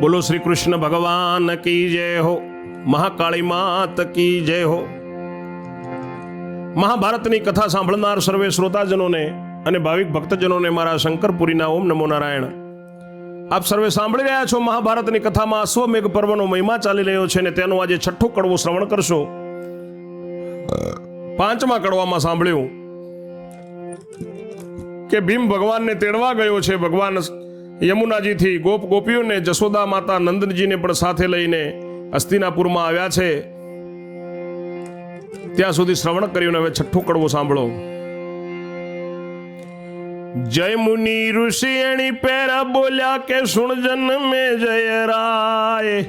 બોલો શ્રી કૃષ્ણ ભગવાન કી જય હો, મહાકાળી માત કી જય હો. મહાભારતની કથા સાંભળનાર સર્વે શ્રોતાજનોને અને ભાવિક ભક્તજનોને મારા શંકરપુરીના ઓમ નમો નારાયણ. આપ સર્વે સાંભળી રહ્યા છો મહાભારતની કથામાં અશ્વમેઘ પર્વનો મહિમા ચાલી રહ્યો છે અને તેનો આજે છઠ્ઠો કડવો શ્રવણ કરશો. પાંચમા કડવામાં સાંભળ્યું કે ભીમ ભગવાનને તેડવા ગયો છે ભગવાન યમુનાજીથી ગોપ ગોપીઓને જશોદા માતા નંદનજીને પણ સાથે લઈને અસ્તિનાપુરમાં આવ્યા છે. ત્યાં સુધી શ્રવણ કર્યું હવે છઠ્ઠું કડવો સાંભળો. જય મુનિ ઋષિ એણી પેરા બોલ્યા કે સુણ જન્મે જય રાય.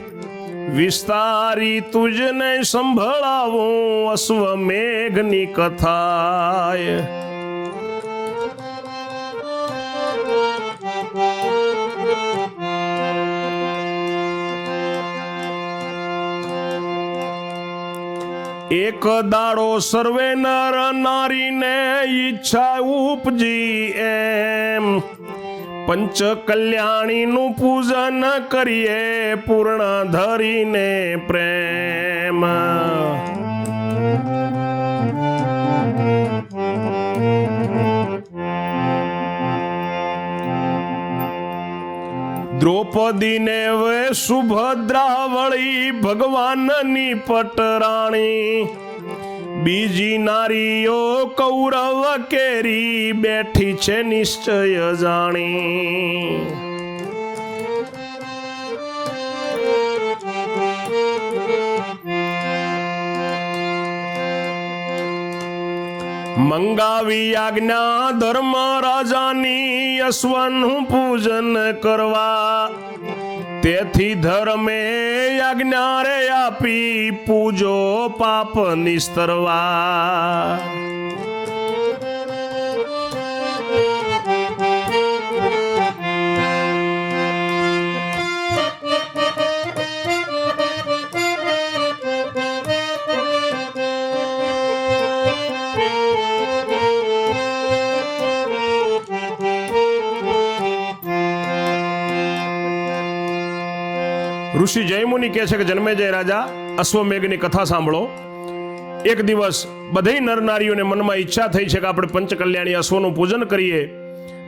વિસ્તારી તુજને સંભળાવું અશ્વમેઘની કથાય. એક દાડો સર્વે નર નારીને ઈચ્છા ઉપજી એમ. પંચ કલ્યાણીનું પૂજન કરીએ પૂર્ણ ધરીને પ્રેમ. દ્રૌપદીને વે સુભદ્રા વળી ભગવાનની પટરાણી. બીજી નારીઓ કૌરવ કેરી બેઠી છે નિશ્ચય જાણી. મંગાવી આજ્ઞા ધર્મ રાજાની અશ્વનું પૂજન કરવા તેથી ધર્મે આજ્ઞા રે આપી પૂજો પાપ નિસ્તરવા ઋષિ જયમુનિ કહે છે કે જન્મેજય રાજા, અશ્વમેઘની કથા સાંભળો. એક દિવસ બધી નરનારીઓને મનમાં ઈચ્છા થઈ છે કે આપણે પંચકલ્યાણી અશ્વનું પૂજન કરીએ.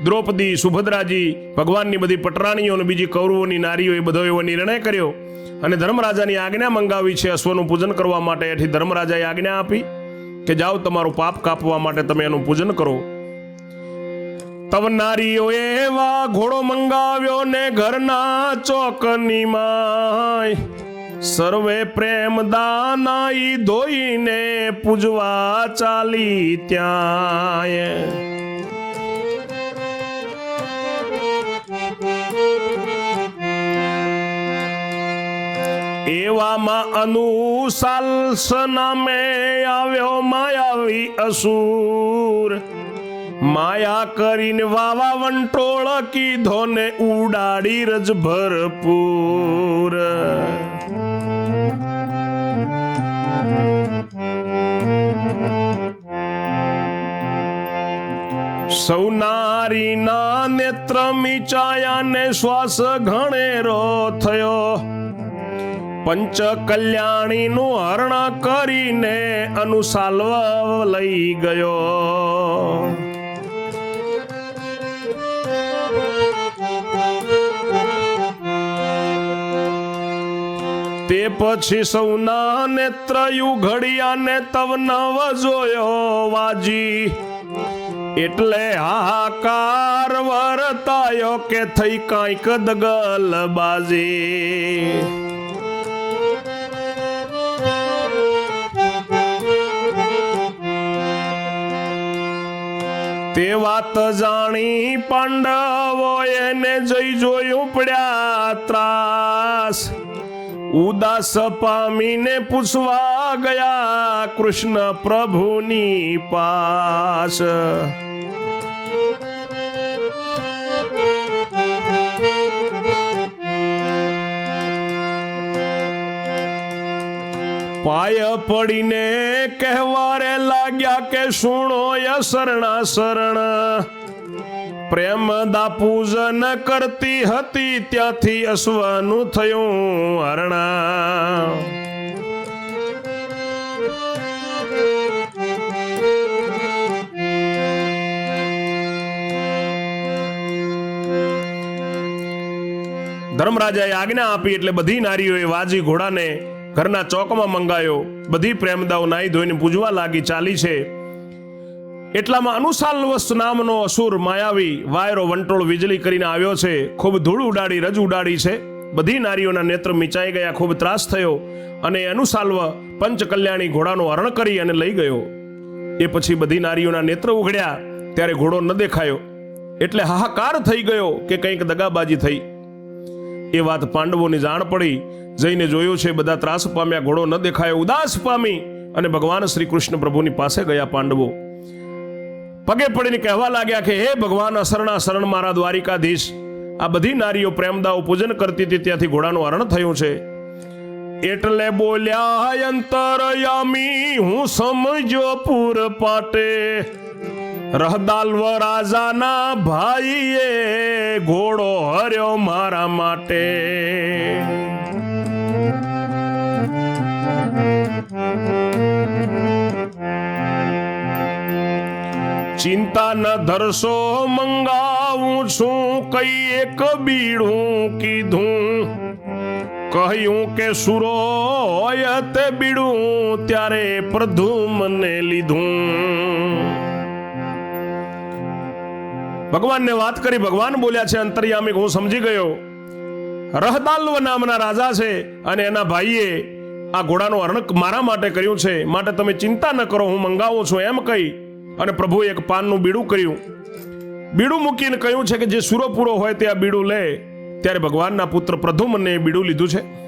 દ્રૌપદી, સુભદ્રાજી, ભગવાનની બધી પટરાણીઓ અને બીજી કૌરવોની નારીઓ એ બધો એવો નિર્ણય કર્યો અને ધર્મરાજાની આજ્ઞા મંગાવી છે અશ્વનું પૂજન કરવા માટે. એથી ધર્મરાજાએ આજ્ઞા આપી કે જાઓ તમારું પાપ કાપવા માટે તમે એનું પૂજન કરો. તવ નારીઓ એવા ઘોડો મંગાવ્યો ને ઘરના ચોકની માય. સર્વે પ્રેમ દાનાઈ ધોઈને પૂજવા ચાલી ત્યાં એવામાં અનુસાલ્સ નામે આવ્યો માયાવી અસુર. માયા કરીને વાવા વંટોળ કીધો ને ઉડાડી રજ ભરપૂર. સૌ નારીના નેત્ર મિચાયા ને શ્વાસ ઘણેરો થયો. પંચ કલ્યાણીનું હરણ કરીને અનુસાલવ લઈ ગયો. પછી સૌના નેત્રયુ ઘડિયાને તવ નવ જોયો વાજી. એટલે હાહાકાર વરતાયો કે થઈ કાંઈક દગલ બાજી તે વાત જાણી પાંડવો એને જઈ જોયું પડ્યા ત્રાસ. ઉદાસ પામીને પૂછવા ગયા કૃષ્ણ પ્રભુની પાસ. પાય પડીને કહેવારે લાગ્યા કે સુણો શરણા શરણ પ્રેમદા પૂજન કરતી હતી, ત્યાંથી અશ્વનું થયું હરણા. ધર્મરાજાએ આજ્ઞા આપી એટલે બધી નારીઓએ વાજી ઘોડાને ઘરના ચોકમાં મંગાયો. બધી પ્રેમદાઓ નાઈ ધોઈને પૂજવા લાગી ચાલી છે. એટલામાં અનુસાલવસ નામનો અસુર માયાવી વાયરો વંટોળ વીજળી કરીને આવ્યો છે. ખૂબ ધૂળ ઉડાડી, રજ ઉડાડી છે. બધી નારીઓના નેત્ર મિચાઈ ગયા, ખૂબ ત્રાસ થયો અને અનુસાલ્વ પંચકલ્યાણી ઘોડાનું હરણ કરી અને લઈ ગયો. એ પછી બધી નારીઓના નેત્ર ઉઘડ્યા, ત્યારે ઘોડો ન દેખાયો. એટલે હાહાકાર થઈ ગયો કે કંઈક દગાબાજી થઈ. એ વાત પાંડવોની જાણ પડી. જઈને જોયું છે, બધા ત્રાસ પામ્યા, ઘોડો ન દેખાયો. ઉદાસ પામી અને ભગવાન શ્રી કૃષ્ણ પ્રભુની પાસે ગયા પાંડવો. પગે પડીને કહેવા લાગ્યા કે, હે ભગવાન અસરણા શરણ મારા દ્વારિકાધીશ. આ બધી નારીઓ પ્રેમદાઓ પૂજન કરતી હતી, ત્યાંથી ઘોડાનું હરણ થયું છે. એટલે બોલ્યા અંતરયામી, હું સમજો પૂર પાટે. રહદાલવ રાજાના ભાઈએ ઘોડો હર્યો મારા માટે. ચિંતા ન ધરશો, મંગાવું છું, કઈ એક બીડું કીધું. કહ્યું કે સુરો તે બીડું ત્યારે પ્રધુમને લીધું. ભગવાનને વાત કરી, ભગવાન બોલ્યા છે, અંતર્યામી, હું સમજી ગયો. રહદાલ્વ નામના રાજા છે અને એના ભાઈએ આ ઘોડાનું અર્ણક મારા માટે કર્યું છે. માટે તમે ચિંતા ન કરો, હું મંગાવું છું, એમ કહી અને પ્રભુએ એક પાનનું બીડું કર્યું. બીડું મૂકીને કહ્યું છે કે જે સુરો પૂરો હોય તે આ બીડું લે. ત્યારે ભગવાનના પુત્ર પ્રધુમને બીડું લીધું છે.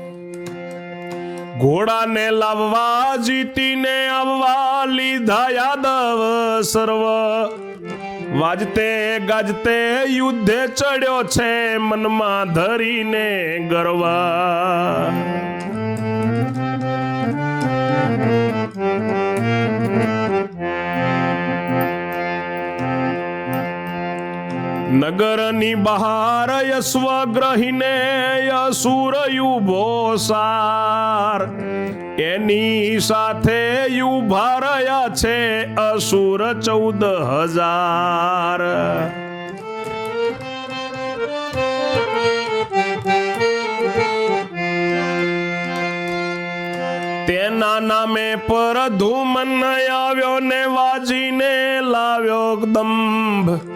ઘોડાને લાવવા, જીતીને આવવા લીધા યાદવ સર્વ. વાજતે, ગાજતે યુદ્ધે ચડ્યો છે મનમાં ધરીને ગરવા. નગરની બહાર યસ્વગ્રહીને અસુર યુભો સાર એની સાથે યુભા રહ્યા છે અસુર ચૌદ હજાર તેના નામે પર ધૂમન આવ્યો ને વાજીને લાવ્યો દંભ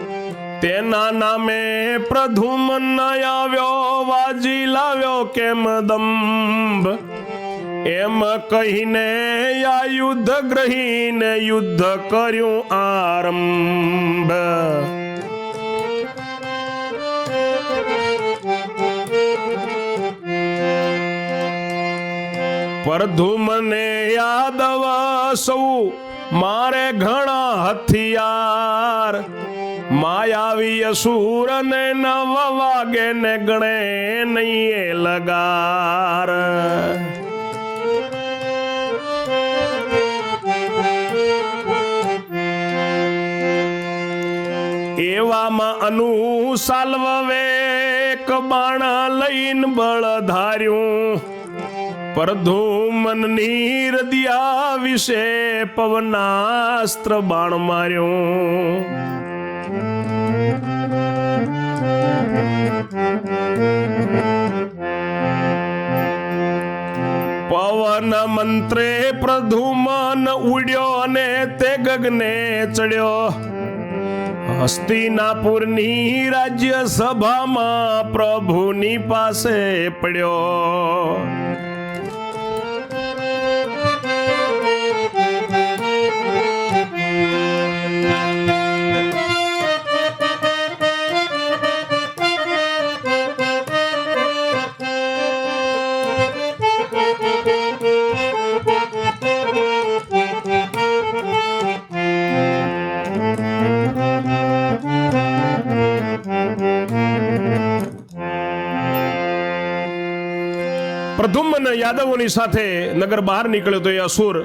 તેના નામે પ્રધુમન આવ્યો, વાજી લાવ્યો કેમ દંભ? એમ કહીને આ યુદ્ધ ગ્રહીને યુદ્ધ કર્યું આરંભ. પ્રધુમને યાદવ સૌ મારે ઘણા હથિયાર માયાવી અસુર ને નવ વાગે ને ગણે નહીં એ લગાર. એવામાં અનુ સાલવે કબાણા લઈને બળ ધાર્યું. પરધુમનની દિયા વિશે પવનાસ્ત્ર બાણ માર્યું. પવન મંત્રે પ્રધુમન ઉડ્યો અને તે ગગને ચડ્યો. હસ્તિનાપુરની રાજ્યસભામાં પ્રભુની પાસે પડ્યો. યાદવોની સાથે નગર બહાર નીકળ્યો તો એ અસુર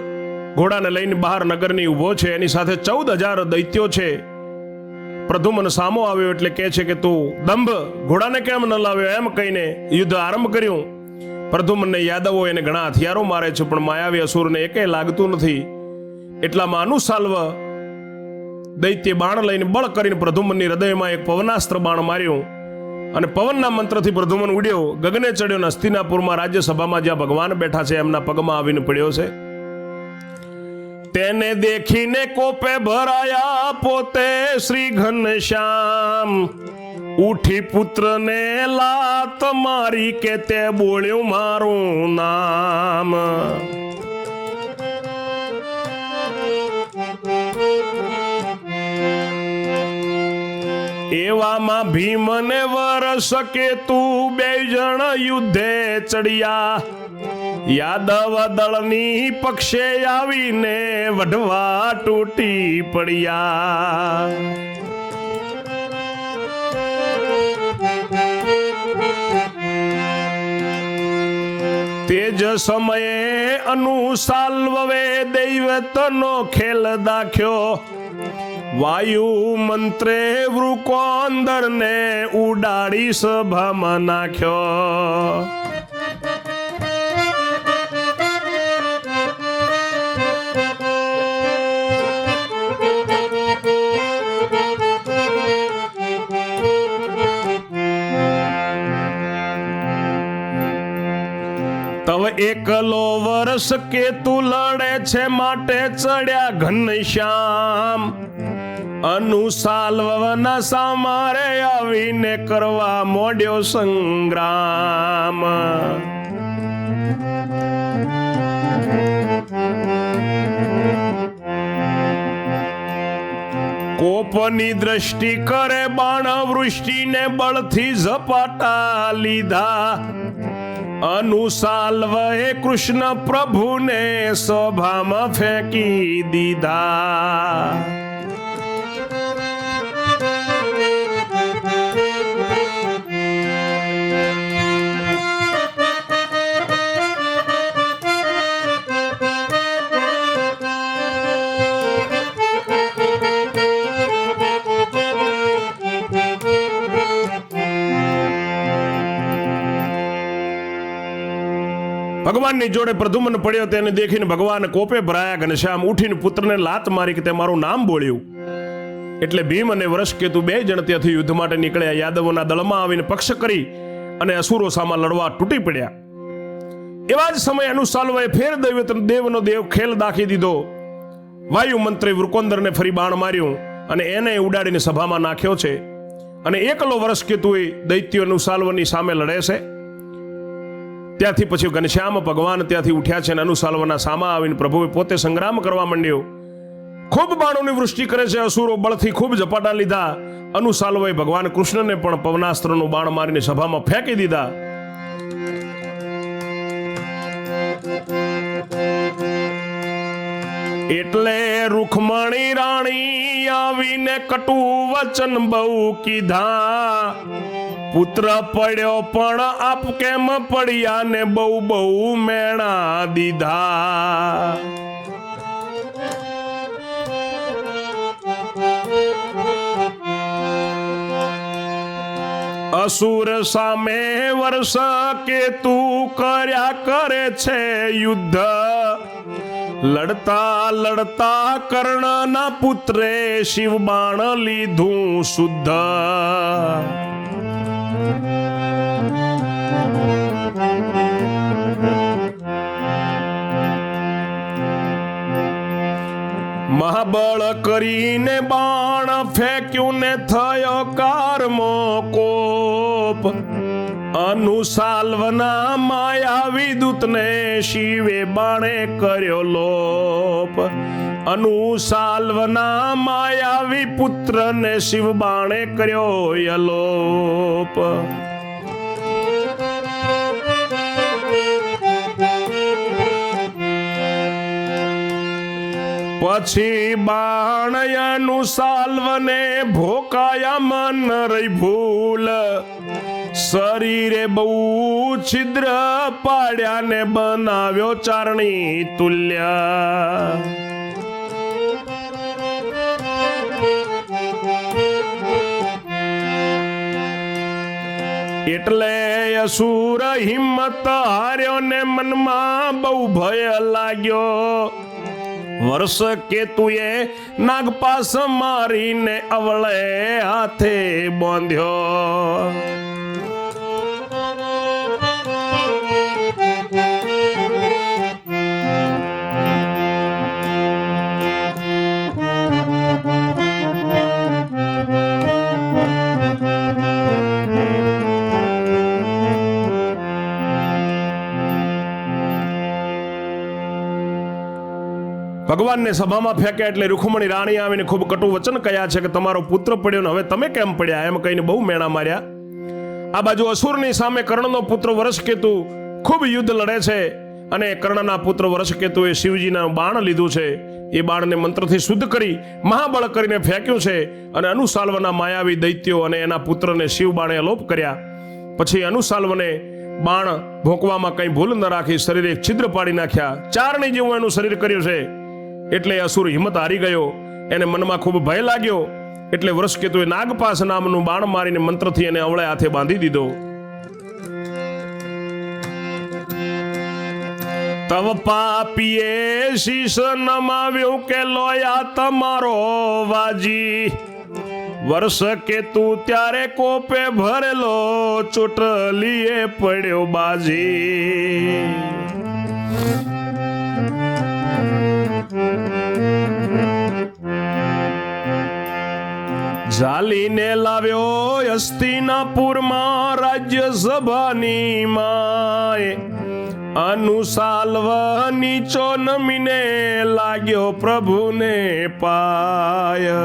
ઘોડાને લઈને બહાર નગરની ઊભો છે. એની સાથે ચૌદ હજાર દૈત્યો છે. પ્રધુમન સામો આવ્યો એટલે કહે છે કે તું દંભ, ઘોડાને કેમ ન લાવ્યો? એમ કહીને યુદ્ધ આરંભ કર્યું. પ્રધુમનને યાદવો એને ઘણા હથિયારો મારે છે, પણ માયાવી અસુરને એકે લાગતું નથી. એટલામાં અનુસાલ્વ દૈત્ય બાણ લઈને બળ કરીને પ્રધુમનની હૃદયમાં એક પવનાસ્ત્ર બાણ માર્યું. અને પવનના મંત્રથી પ્રધુમન ઉડ્યો. ગગને ચડ્યો અને હસ્તિનાપુરમાં રાજ્યસભામાં જ્યાં ભગવાન બેઠા છે, એમના પગમાં આવીને પડ્યો છે. તેને દેખીને કોપે ભરાયા પોતે શ્રી ઘનશ્યામ. ઉઠી પુત્રને લાત મારી કે તે બોલ્યું મારું નામ. એવામાં ભીમને વર શકે તું બે જણ યુદ્ધે ચડ્યા. યાદવ દળની પક્ષે આવીને વઢવા તૂટી પડ્યા. તેજ સમયે અનુસાલ્વે દૈવતનો ખેલ દાખ્યો. વાયુ મંત્રે વૃકો અંદરને ઉડાડી સભામાં નાખ્યો. તવ એકલો વર્ષ કે તું લડે છે માટે ચડ્યા ઘનશ્યામ. અનુસાલ્વના સામારે આવીને કરવા મોડ્યો સંગ્રામ. કોપની દ્રષ્ટિ કરે બાણ વૃષ્ટિને બળથી ઝપાટા લીધા. અનુસાલ્વએ કૃષ્ણ પ્રભુને શોભામાં ફેંકી દીધા. ભગવાનની જોડે પ્રધુમન પડ્યો તેને દેખીને ભગવાન કોપે ભરાયા ઘનશ્યામ ઉઠીને પુત્રને લાત મારી કે તે મારું નામ બોલ્યું. એટલે ભીમ અને વરસકેતુ બે જણ ત્યાંથી યુદ્ધ માટે નીકળ્યા. યાદવોના દળમાં આવીને પક્ષ કરી અને અસુરો સામા લડવા તૂટી પડ્યા. એવા જ સમયે અનુસાલવાએ ફેર દૈવત દેવનો દેવ ખેલ દાખી દીધો. વાયુ મંત્રી વૃકોંદરને ફરી બાણ માર્યું અને એને ઉડાડીને સભામાં નાખ્યો છે. અને એકલો વર્ષ કેતુએ દૈત્યો અનુસાલ્વની સામે લડે છે. ત્યાંથી પછી ઘનશ્યામ ભગવાન ત્યાંથી ઉઠ્યા છે અને અનુસાલ્વના સામા આવીને પ્રભુએ પોતે સંગ્રામ કરવા માંડ્યો. ખૂબ બાણોની વૃષ્ટિ કરે છે, અસુરો બળથી ખૂબ ઝપાટા લીધા. અનુસાલવાએ ભગવાન કૃષ્ણને પણ પવનાસ્ત્રનું બાણ મારીને સભામાં ફેંકી દીધા. એટલે રૂખમણી રાણી આવીને કટુ વચન બહુ કીધા. પુત્ર પડ્યો પણ આપ કેમ પડ્યા ને બહુ બહુ મેણા દીધા? અસુર સામે વર્ષ કે તું કર્યા કરે છે યુદ્ધ. લડતા લડતા કર્ણના પુત્રે શિવ બાણ લીધું શુદ્ધ. મહાબળ કરીને બાણ ફેંક્યું ને થયો કારમો કોપ. અનુસાલ્વના માયાવી દૂતને શિવે બાણે કર્યો લોપ. અનુસાલ્વના માયાવી પુત્રને શિવ બાણે કર્યો યલોપ. પછી બાણયાનું સાલ્વને ભોકાયા મન રહી ભૂલ. શરીરે બહુ છિદ્ર પાડ્યા ને બનાવ્યો ચારણી તુલ્ય. એટલે અસુર હિંમત હાર્યો ને મનમાં બહુ ભય લાગ્યો. વર્ષ કેતુએ નાગપાસ મારીને અવળે હાથે બાંધ્યો. ભગવાનને સભામાં ફેંક્યા એટલે રૂખમણી રાણી આવીને ખૂબ કટુ વચન કયા છે કે તમારો પુત્ર પડ્યો ને હવે તમે કેમ પડ્યા? એમ કહીને બહુ મેણા માર્યા. આ બાજુ અસુરની સામે કર્ણનો પુત્ર વરસકેતુ ખૂબ યુદ્ધ લડે છે અને કર્ણના પુત્ર વરસકેતુએ શિવજીના બાણ લીધું છે. એ બાણને મંત્રથી શુદ્ધ કરી, મહાબળ કરીને ફેંક્યું છે અને અનુસાલ્વના માયાવી દૈત્યો અને એના પુત્રને શિવ બાણે અલોપ કર્યા. પછી અનુસાલ્વને બાણ ભોંકવામાં કંઈ ભૂલ ન રાખી શરીરે છિદ્ર પાડી નાખ્યા. ચારણી જેવું એનું શરીર કર્યું છે. એટલે અસુર હિંમત હારી ગયો. એને મનમાં ખૂબ ભય લાગ્યો. એટલે વૃષકેતુએ નાગપાસ નામનું બાણ મારીને મંત્રથી એને અવળે હાથે બાંધી દીધો. તવ પાપીએ શીશ નમાવ્યું કે લોયા તમારો વાજી. વર્ષ કેતુ ત્યારે કોપે ભરેલો ચોટલીએ પડ્યો બાજી. ઝાલીને લાવ્યો અસ્તિનાપુરમાં રાજ્યસભાની માય અનુસાલ્વ નીચો નમીને લાગ્યો પ્રભુને પાય.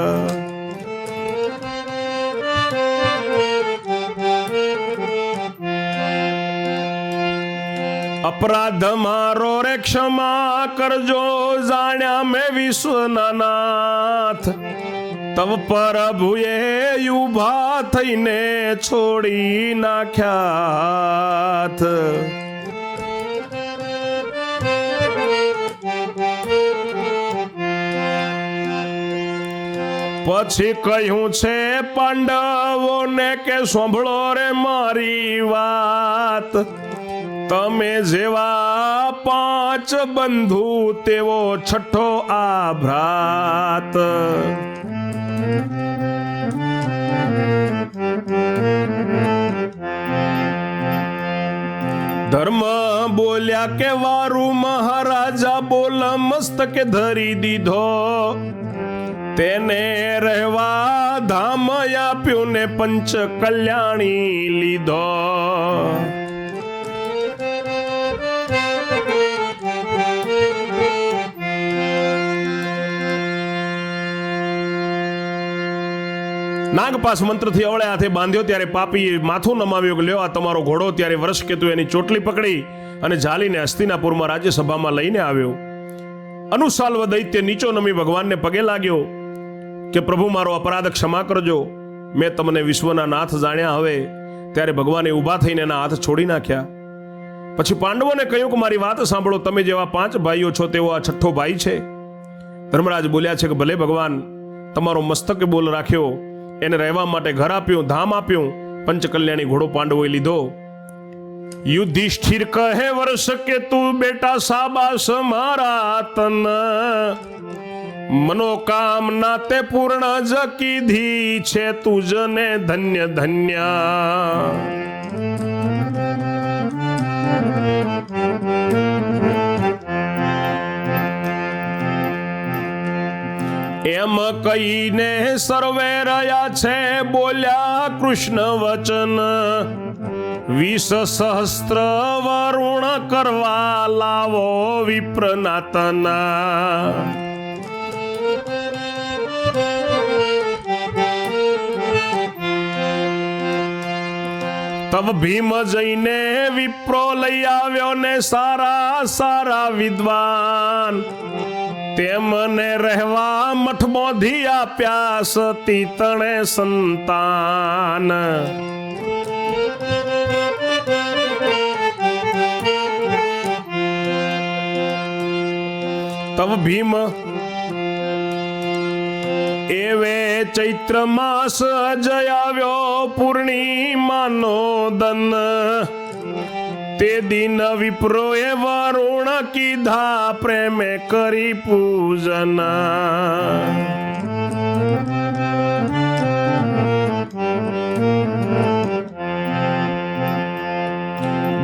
અપરાધ મારો રે ક્ષમા કરજો, જાણ્યા મેં વિશ્વના નાથ. તવ પ્રભુએ ઊભા થઈને છોડી નાખ્યા પછી કહ્યું છે પાંડવોને કે સાંભળો રે મારી વાત. તમે જેવા પાંચ બંધુ તેવો છઠ્ઠો આ ભ્રાત ધર્મ બોલ્યા કે વારું મહારાજા, બોલ મસ્તકે ધરી દીધો. તેને રહેવા ધામ આપ્યું ને પંચ કલ્યાણી લીધો. નાગપાસ મંત્રથી અવળે હાથે બાંધ્યો ત્યારે પાપીએ માથું નમાવ્યું કે લ્યો, આ તમારો ઘોડો ત્યારે વર્ષ કેતુ એની ચોટલી પકડી અને ઝાલીને હસ્તિનાપુરમાં રાજ્યસભામાં લઈને આવ્યો. અનુસાલ્વ દૈત્ય નીચો નમી ભગવાનને પગે લાગ્યો કે, પ્રભુ, મારો અપરાધ ક્ષમા કરજો. મેં તમને વિશ્વના નાથ જાણ્યા હવે. ત્યારે ભગવાને ઊભા થઈને એના હાથ છોડી નાખ્યા. પછી પાંડવોને કહ્યું કે, મારી વાત સાંભળો, તમે જેવા પાંચ ભાઈઓ છો, તેવો આ છઠ્ઠો ભાઈ છે. ધર્મરાજ બોલ્યા છે કે, ભલે ભગવાન, તમારો મસ્તકે બોલ રાખ્યો એને રહેવા માટે ઘર આપ્યું, ધામ આપ્યું, પંચકલ્યાણી ઘોડો પાંડવોએ લીધો. યુધિષ્ઠિર કહે, વર્ષ કે તું બેટા સાબાસ મારા તન. મનોકામના તે પૂર્ણ જ કીધી છે તુજને ધન્ય ધન્ય. એમ કહીને સર્વે રહ્યા છે બોલ્યા કૃષ્ણ વચન. વીસ સહસ્ત્ર વરુણ કરવા લાવો વિપ્રનાતના તબ ભીમ જઈને વિપ્રો લઈ આવ્યો ને સારા સારા વિદ્વાન. તેમને રહેવા મઠ બોધી પ્યાસ, તીતણે સંતાન. તવ ભીમ એવે ચૈત્ર માસ જયાવ્યો પૂર્ણિમાનો દન. તે દિન વિપ્રોએ વરુણ કીધા પ્રેમે કરી પૂજન.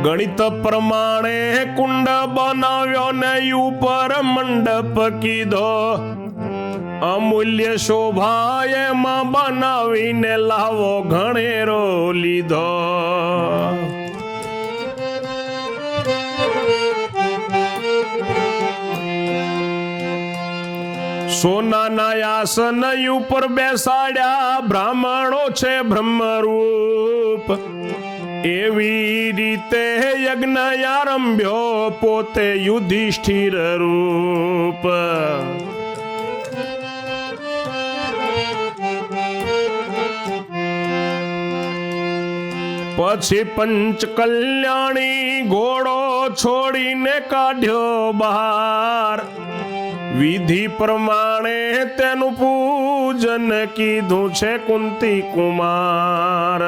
ગણિત પ્રમાણે કુંડ બનાવ્યો ને ઉપર મંડપ કીધો. અમૂલ્ય શોભા એમાં બનાવીને લાવો ઘણેરો લીધો. સોનાના આસન ઉપર બેસાડ્યા બ્રાહ્મણો છે બ્રહ્મરૂપ. એવી રીતે યજ્ઞ આરંભ્યો પોતે યુધિષ્ઠિર રૂપ. પછી પંચ કલ્યાણી ઘોડો છોડીને કાઢ્યો બહાર. વિધિ પ્રમાણે તેનું પૂજન કીધું છે કુંતી કુમાર.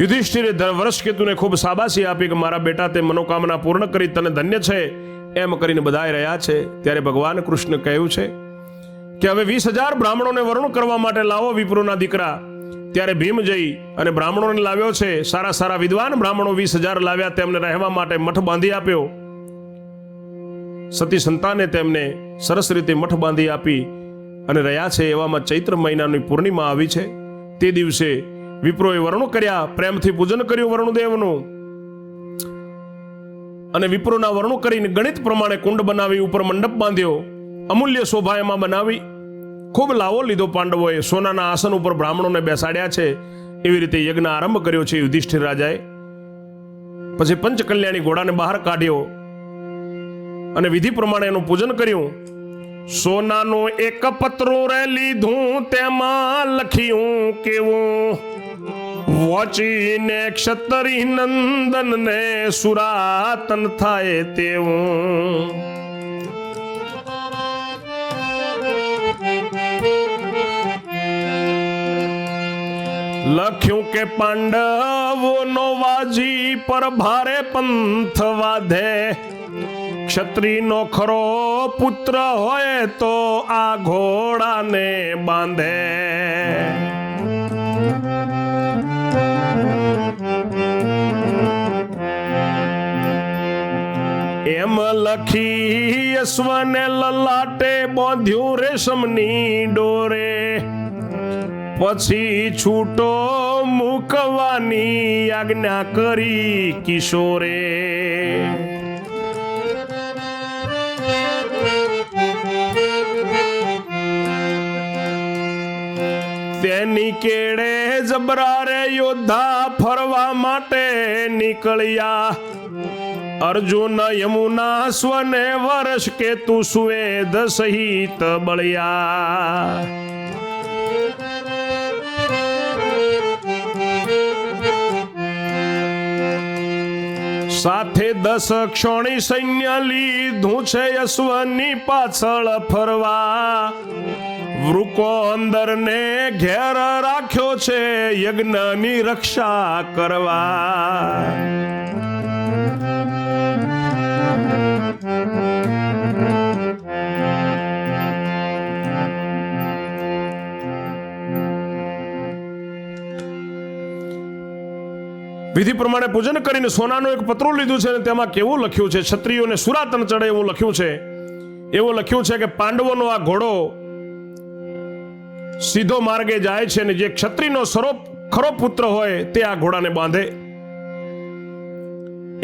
યુધિષ્ઠિરે વર્ષ કેતુને ખૂબ સાબાસી આપી કે મારા બેટા તે મનોકામના પૂર્ણ કરી તને ધન્ય છે. એમ કરીને બધાય રહ્યા છે. ત્યારે ભગવાન કૃષ્ણ કહ્યું છે કે હવે વીસ હજાર બ્રાહ્મણોને વરુણ કરવા માટે લાવો વિપ્રુના દીકરા. ત્યારે ભીમ જઈ અને બ્રાહ્મણોને લાવ્યો છે. સારા સારા વિદ્વાન બ્રાહ્મણો વીસ હજાર લાવ્યા તેમને રહેવા માટે મઠ બાંધી આપ્યો. સતી સંતાને તેમને સરસ રીતે મઠ બાંધી આપી અને રહ્યા છે એવામાં ચૈત્ર મહિનાની પૂર્ણિમા આવી છે. તે દિવસે વિપ્રોએ વરુણ કર્યા, પ્રેમથી પૂજન કર્યું વરુણદેવનું. અને વિપ્રોના વર્ણો કરીને ગણિત પ્રમાણે કુંડ બનાવી, ઉપર મંડપ બાંધ્યો. અમૂલ્ય શોભા એમાં બનાવી. ખૂબ લાવો લીધો પાંડવોએ. સોનાના આસન ઉપર બ્રાહ્મણોને બેસાડ્યા છે. એવી રીતે યજ્ઞ આરંભ કર્યો છે યુધિષ્ઠિર રાજાએ. પછી પંચકલ્યાણી ઘોડાને બહાર કાઢ્યો અને વિધિ પ્રમાણે એનું પૂજન કર્યું. સોનાનો એક પત્રો રે લીધું તેમાં લખ્યું કેવું? વચીને ક્ષત્રિય નંદન ને સુરાતન થાય તેવું. લખ્યું કે પાંડવોનો વાજી પર ભારે પંથ વાધે. ક્ષત્રીનો ખરો પુત્ર હોય તો આ ઘોડાને બાંધે. એમ લખી અશ્વને લલાટે, બાંધ્યું રેશમની ડોરે. પછી છૂટો મૂકવાની આજ્ઞા કરી કિશોરે. તેની કેળે જબરારે યોદ્ધા ફરવા માટે નીકળ્યા. અર્જુન યમુના સ્વને વર્ષ કે તું સુવેદ સહિત બળ્યા. સાથે દસ ક્ષોણી સૈન્ય લીધું છે અશ્વની પાછળ ફરવા. વૃકો અંદર ને ઘેર રાખ્યો છે યજ્ઞની રક્ષા કરવા. વિધિ પ્રમાણે પૂજન કરીને સોનાનું એક પતરું લીધું છે અને તેમાં કેવું લખ્યું છે? ક્ષત્રિયોને સુરાતન ચડે એવું લખ્યું છે. એવું લખ્યું છે કે પાંડવોનો આ ઘોડો સીધો માર્ગે જાય છે અને જે ક્ષત્રિયનો સરો ખરો પુત્ર હોય તે આ ઘોડાને બાંધે.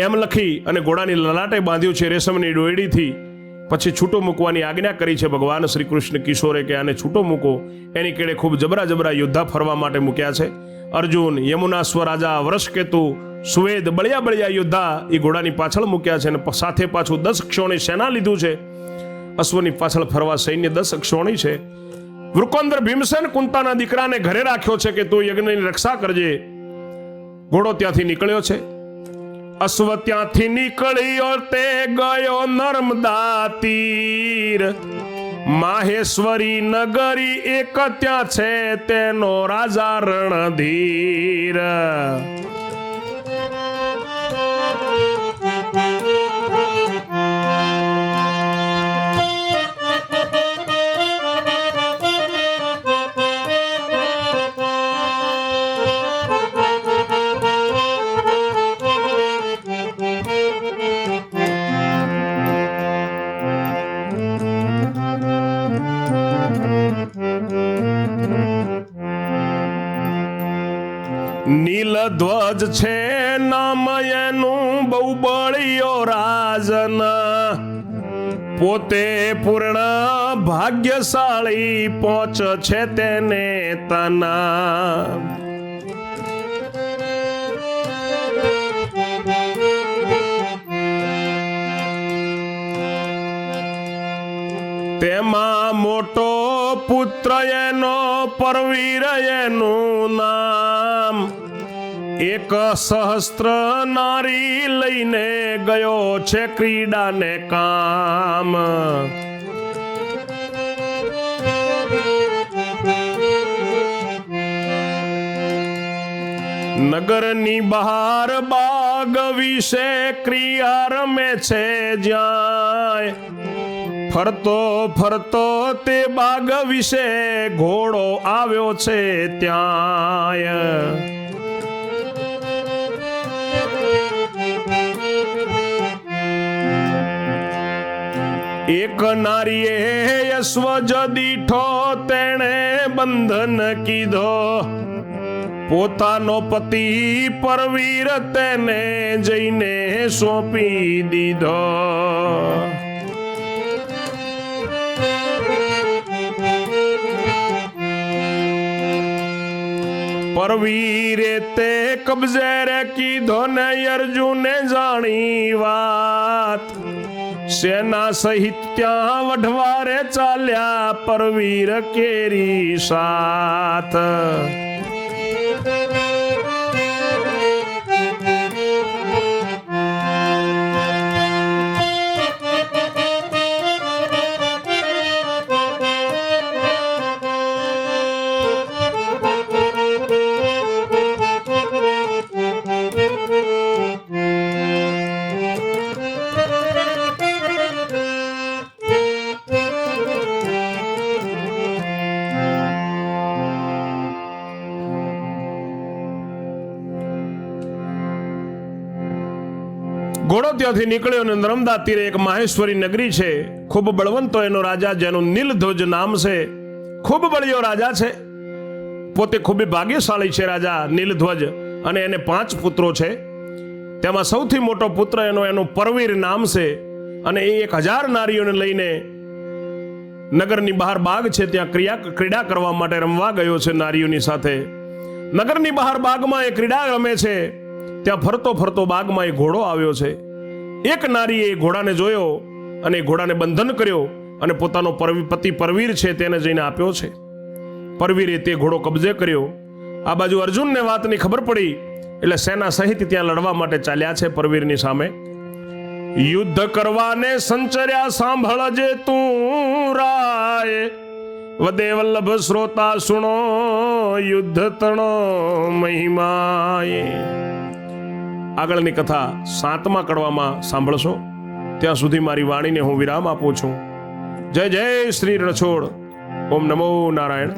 એમ લખી અને ઘોડાની લલાટે બાંધ્યું છે રેશમની ડોયડીથી. પછી છૂટો મૂકવાની આજ્ઞા કરી છે ભગવાન શ્રી કૃષ્ણ કિશોરે કે આને છૂટો મૂકો. એની કેળે ખૂબ જબરા જબરા યોદ્ધા ફરવા માટે મૂક્યા છે. અર્જુન, યમુના સ્વરાજા વૃષકેતુ સુવેદ બળિયા બળિયા યોદ્ધા એ ઘોડાની પાછળ મૂક્યા છે અને સાથે પાછું દસ ક્ષોણી સેના લીધું છે. અશ્વની પાછળ ફરવા સૈન્ય દસ ક્ષોણી છે. વૃકોંદર ભીમસેન કુંતાના દીકરાને ઘરે રાખ્યો છે કે તું યજ્ઞની રક્ષા કરજે. ઘોડો ત્યાંથી નીકળ્યો છે. અશ્વ ત્યાંથી નીકળ્યો તે ગયો નર્મદા તીર માહેશ્વરી નગરી એક ત્યાં છે તેનો રાજા રણધીર નીલધ્વજ છે નામ એનું બહુ બળિયો રાજન. પોતે પૂર્ણ ભાગ્યશાળી પહોંચ છે તેને તના. તેમાં મોટો પુત્ર એનો પરવીર એનું નામ. એક સહસ્ત્ર નારી લઈને ગયો છે ક્રીડાને કામ. નગરની બહાર બાગ વિશે ક્રિયા રમે છે જ્યાં. ફરતો ફરતો તે બાગ વિશે ઘોડો આવ્યો છે ત્યાં. એક નારીએ અશ્વજ દીઠો તેણે બંધન કીધો. પોતાનો પતિ પરવીર તેને જઈને સોંપી દીધો. પરવીરે તે કબજે રે કીધો ને અર્જુને જાણી વાત. સેના સહિત ત્યાં વઢવારે ચાલ્યા પરવીર કેરી સાથ. ત્યાંથી નીકળ્યો અને નર્મદા તીરે એક માહેશ્વરી નગરી છે. ખૂબ બળવંતો એનો રાજા જેનું નીલધ્વજ નામ છે. ખૂબ બળિયો રાજા છે. પોતે ખૂબ ભાગ્યશાળી છે રાજા નીલધ્વજ અને એને પાંચ પુત્રો છે. તેમાં સૌથી મોટો પુત્ર એનો એનું પરવીર નામ છે અને એ એક હજાર નારીઓને લઈને નગરની બહાર બાગ છે. ત્યાં ક્રિયા ક્રીડા કરવા માટે રમવા ગયો છે નારીઓની સાથે. નગરની બહાર બાગમાં એ ક્રીડા રમે છે. ત્યાં ફરતો ફરતો બાગમાં એ ઘોડો આવ્યો છે. એક નારીએ ઘોડાને જોયો અને ઘોડાને બંધન કર્યો અને પોતાનો પતિ પરવીર છે તેને જઈને આપ્યો છે. પરવીરે તે ઘોડો કબજે કર્યો. આ બાજુ અર્જુનને વાતની ખબર પડી એટલે સેના સહિત ત્યાં લડવા માટે ચાલ્યા છે પરવીરની સામે. યુદ્ધ કરવાને સંચર્યા સાંભળજે તું રાય. વદે વલ્લભ શ્રોતા સુણો યુદ્ધ તણો મહિમાએ આગળની કથા સાતમા કડવામાં સાંભળશો. ત્યાં સુધી મારી વાણીને હું વિરામ આપું છું. જય જય શ્રી રછોડ. ઓમ નમો નારાયણ.